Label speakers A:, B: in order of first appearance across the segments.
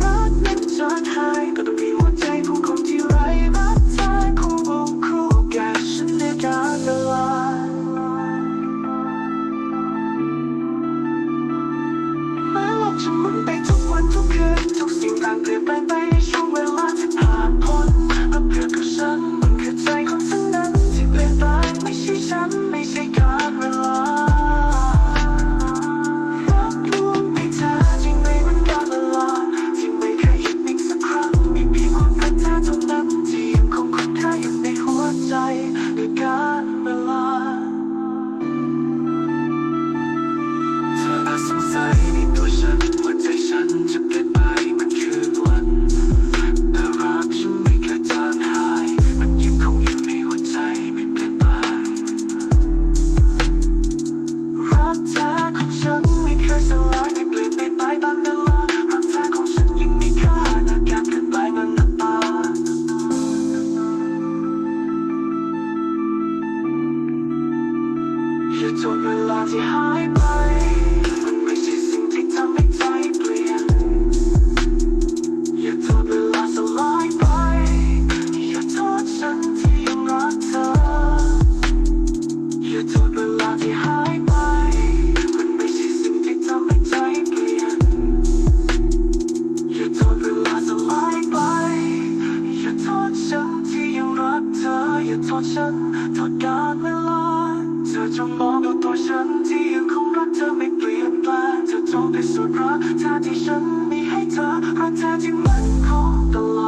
A: รักนั้นจะหายก็ต้องมี ส่วนเวลาที่หายไปมันไม่ใช่สิ่งที่ทำให้ใจเปลี่ยน อย่าโทษเวลาสลายไป อย่าโทษฉันที่ยังรักเธอ อย่าโทษเวลาที่หายไป มันไม่ใช่สิ่งที่ทำให้ใจเปลี่ยน อย่าโทษเวลาสลายไป อย่าโทษฉันที่ยังรักเธอ อย่าโทษฉันโทษการเวลา ธอจงมองดูตัวฉันที่ยังคงรักเธอไม่เปลี่ยนแปลงเธอจงได้สุดรักเธอที่ฉันมีให้เธอรักเธอที่มันคงตลอด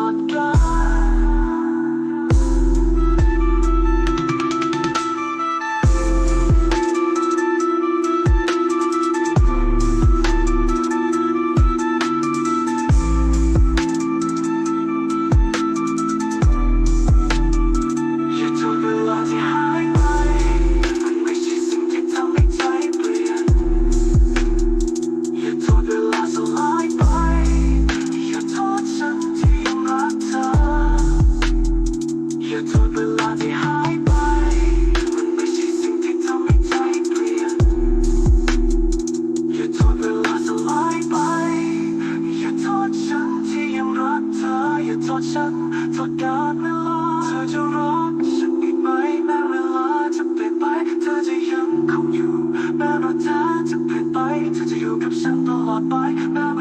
A: โทษฉันโทษการเวลาเธอจะรักฉันอีกไหมแม้เวลาจะเปลี่ยนไปเธอจะยังคงอยู่แม้ว่าเธอจะเปลี่ยนไปเธอจะอยู่กับฉันตลอดไปแม้